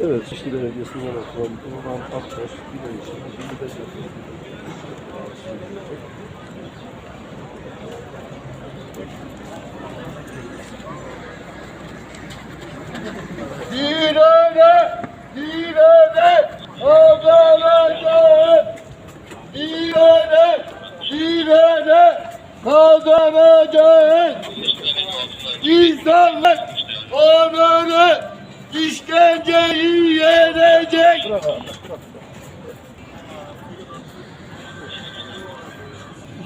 Evet, Şişli Belediyesi'nden atılan Orhan Aktaş, bir de işte, şimdi de Direne, direne, kazanacağız. Direne, direne, kazanacağız. İnsanlar onları işkenceyi yenecek.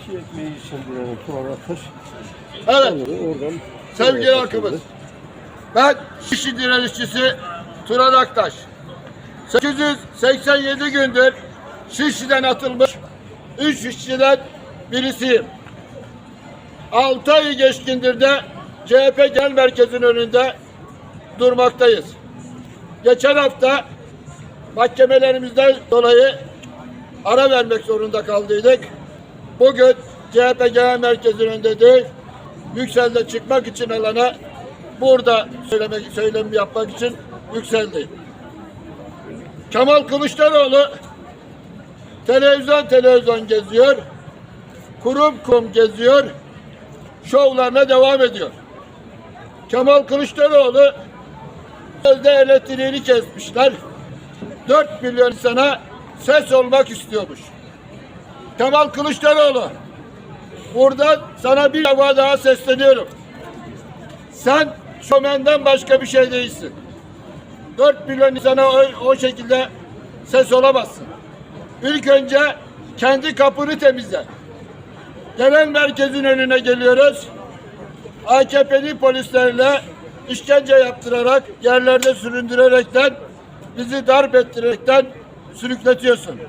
işi ekmeği için direnen Turan Aktaş, Evet. oradan Sevgili halkımız. Ben Şişli direnişçisi Turan Aktaş. 887 gündür Şişli'den atılmış 3 işçiden birisiyim. 6 ayı geçkindir de CHP Genel Merkezi'nin önünde durmaktayız. Geçen hafta mahkemelerimizden dolayı ara vermek zorunda kaldıydık. Bugün CHP Genel Merkezi'nin önünde değil, Yüksel'de çıkmak için alana burada söylemek, söylem yapmak için yükseldi. Kemal Kılıçdaroğlu televizyon televizyon geziyor, kurum kurum geziyor, şovlarına devam ediyor. Kemal Kılıçdaroğlu sözde elektriğini kesmişler. 4 milyon insana ses olmak istiyormuş. Kemal Kılıçdaroğlu Buradan sana bir defa daha sesleniyorum. Sen şomenden başka bir şey değilsin. 4 milyon insana o, o şekilde ses olamazsın. İlk önce kendi kapını temizle. Genel merkezin önüne geliyoruz. AKP'li polislerle işkence yaptırarak, yerlerde süründürerekten, bizi darp ettirerekten sürükletiyorsun.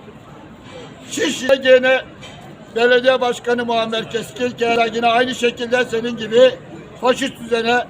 Şişli'de gene belediye başkanı Muammer Keskin yine aynı şekilde senin gibi faşist düzene